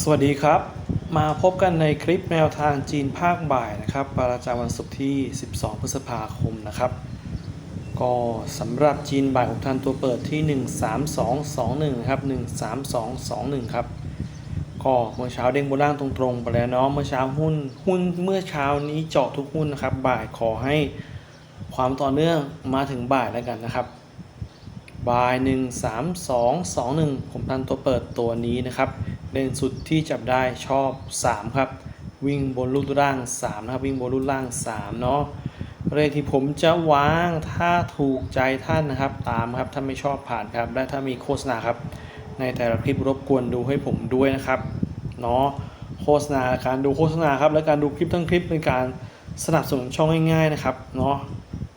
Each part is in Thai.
สวัสดีครับ มาพบกันในคลิปแนวทางจีนภาคบ่ายนะครับ ประจำวันศุกร์ที่ 12 พฤษภาคมนะครับ ก็สำหรับจีนบ่ายของท่านตัวเปิดที่ 13221นะครับ13221 ครับ ก็เมื่อเช้าเด้งบนล่างตรงๆ ไปแล้วเนาะ เมื่อเช้าหุ้นหุ้นเมื่อเช้านี้เจาะทุกหุ้นนะครับ บ่ายขอให้ความต่อเนื่องมาถึงบ่ายแล้วกันนะครับ บายหนึ่งสามสองสองหนึ่งผมทันตัวเปิดตัวนี้นะครับเด่นสุดที่จับได้ชอบ 3 ครับ วิ่งบนลูกล่าง 3 นะครับ วิ่งบนลูกล่าง 3 เนาะเลขที่ผมจะวางถ้าถูกใจท่านนะครับ ตามครับ ถ้าไม่ชอบผ่านครับ และถ้ามีโฆษณาครับ ในแต่ละคลิปรบกวนดูให้ผมด้วยนะครับเนาะโฆษณาการดูโฆษณาครับ และการดูคลิปทั้งคลิปเป็นการสนับสนุนช่องง่ายๆนะครับเนาะ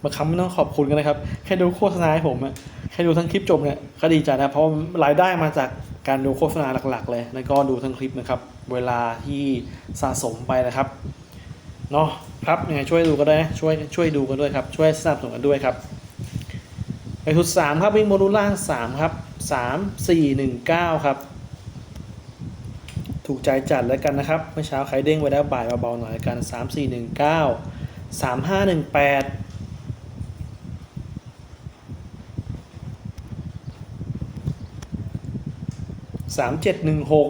บางครั้งไม่ต้องขอบคุณกันนะครับ แค่ดูโฆษณาให้ผมอะ ค่ดูทั้งคลิปจบเนี่ยก็ดีใจนะเพราะรายได้มาจากการดูโฆษณาหลักๆ เลยแล้วก็ดูทั้งคลิปนะครับ เวลาที่สะสมไปนะครับเนาะครับยังไงช่วยดูกันด้นะช่วยช่วยดูกันด้วยครับช่วยสนับสนุนกันด้วยครับไปทุดสามครับวิ่งโมดูลล่างสามครับสามสี่หนึ่งเก้าครับ ถูกใจจัดแล้วกันนะครับเมื่อเช้าใครเด้งไว้แล้วบ่ายเบาๆหน่อยกันสามสี่หนึ่งเก้าสามห้าหนึ่งแปด สามเจ็ดหนึ่งหก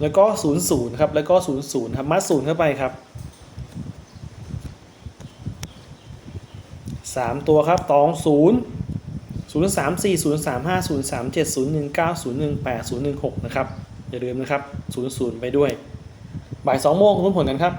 แล้วก็ศูนย์ศูนย์ครับ แล้วก็ศูนย์ศูนย์ครับ มัดศูนย์เข้าไปครับสามตัวครับตองศูนย์ศูนย์สามสี่ศูนย์สามห้าศูนย์สามเจ็ดศูนย์หนึ่งเก้าศูนย์หนึ่งแปดศูนย์หนึ่งหกนะครับ อย่าลืมนะครับศูนย์ศูนย์ไปด้วย บ่ายสองโมงรู้ผลกันครับ